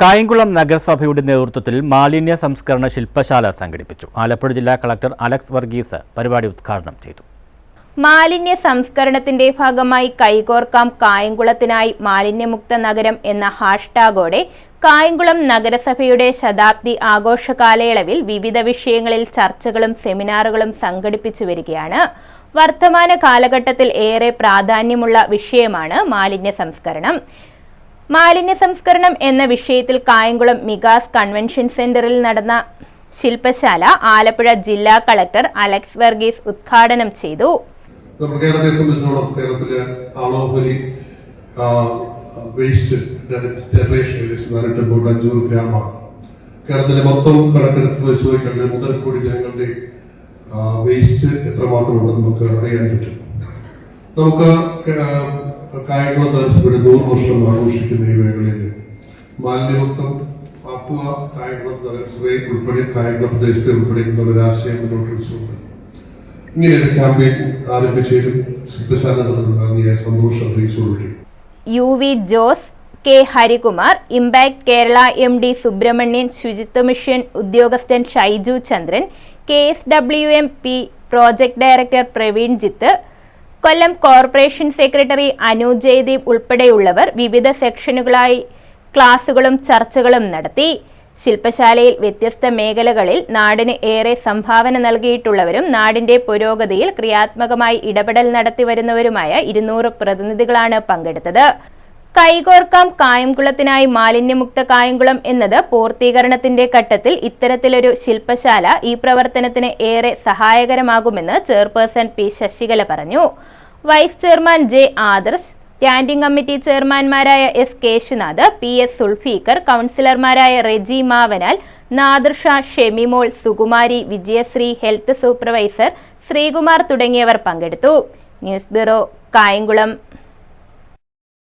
കായംകുളം നഗരസഭയുടെ നേതൃത്വത്തിൽ മാലിന്യ സംസ്കരണ ശില്പശാല സംഘടിപ്പിച്ചു. ആലപ്പുഴ ജില്ലാ കളക്ടർ അലക്സ് വർഗീസ് പരിപാടി ഉദ്ഘാടനം ചെയ്തു. മാലിന്യ സംസ്കരണത്തിന്റെ ഭാഗമായി കൈകോർക്കാം കായംകുളത്തിനായി മാലിന്യമുക്ത നഗരം എന്ന ഹാഷ്ടാഗോടെ കായംകുളം നഗരസഭയുടെ ശതാബ്ദി ആഘോഷ കാലയളവിൽ വിവിധ വിഷയങ്ങളിൽ ചർച്ചകളും സെമിനാറുകളും സംഘടിപ്പിച്ചു വരികയാണ്. വർത്തമാന കാലഘട്ടത്തിൽ ഏറെ പ്രാധാന്യമുള്ള വിഷയമാണ് മാലിന്യ സംസ്കരണം. മാലിന്യ സംസ്കരണം എന്ന വിഷയത്തിൽ കായംകുളം മികാസ് കൺവെൻഷൻ സെന്ററിൽ നടന്ന ശില്പശാല ആലപ്പുഴ ജില്ലാ കളക്ടർ അലക്സ് വർഗീസ് ഉദ്ഘാടനം ചെയ്തു. കേരളത്തെ സംബന്ധിച്ചിടത്തോളം കേരളത്തിലെ ആളോഹരി വേസ്റ്റ് ജനറേഷൻ ഏകദേശം അഞ്ഞൂറ് ഗ്രാമാണ്. കേരളത്തിലെ മൊത്തം കണക്കെടുത്ത് പരിശോധിക്കേണ്ടത് മുതൽ കോടി ജനങ്ങളുടെ വേസ്റ്റ് എത്രമാത്രം ഉണ്ടെന്ന് നമുക്ക് അറിയാൻ പറ്റും. നമുക്ക് കായംകുളം നഗരസഭയുടെ നൂറ് വർഷം ആഘോഷിക്കുന്ന ഈ വേളയിൽ മാലിന്യമുക്തം ആക്കുക കായംകുളം നഗരസഭയിൽ ഉൾപ്പെടെ കായംകുളം പ്രദേശത്തെ ഉൾപ്പെടെ എന്നുള്ളൊരു ആശയം മുന്നോട്ട് വെച്ചുകൊണ്ട് ഇങ്ങനെയൊരു ക്യാമ്പയിൻ ആരംഭിച്ചതിലും നടന്നുണ്ടാകുന്ന സന്തോഷം അറിയിച്ചുകൊള്ളി U V Jose K Harikumar impact Kerala M D Subrahmanyan Suchitwa mission ഉദ്യോഗസ്ഥൻ Shaiju Chandran K S W M P project director Praveen Jith Kollam corporation secretary Anu Jayadeep ഉൾപ്പെടെയുള്ളവർ വിവിധ സെക്ഷനുകളായി ക്ലാസുകളും ചർച്ചകളും നടത്തി. ശില്പശാലയിൽ വ്യത്യസ്ത മേഖലകളിൽ നാടിന് ഏറെ സംഭാവന നൽകിയിട്ടുള്ളവരും നാടിന്റെ പുരോഗതിയിൽ ക്രിയാത്മകമായി ഇടപെടൽ നടത്തിവരുന്നവരുമായ ഇരുന്നൂറ് പ്രതിനിധികളാണ് പങ്കെടുത്തത്. കൈകോർക്കാം കായംകുളത്തിനായി മാലിന്യമുക്ത കായംകുളം എന്നത് പൂർത്തീകരണത്തിന്റെ ഘട്ടത്തിൽ ഇത്തരത്തിലൊരു ശില്പശാല ഈ പ്രവർത്തനത്തിന് ഏറെ സഹായകരമാകുമെന്ന് ചെയർപേഴ്സൺ പി ശശികല പറഞ്ഞു. Vice chairman J Adarsh standing committee ചെയർമാൻമാരായ S Keshunath P S Sulfikar കൗൺസിലർമാരായ റെജി മാവനാൽ നാദർഷ ഷെമിമോൾ സുകുമാരി വിജയശ്രീ ഹെൽത്ത് സൂപ്പർവൈസർ ശ്രീകുമാർ തുടങ്ങിയവർ പങ്കെടുത്തു. News bureau Kayamkulam.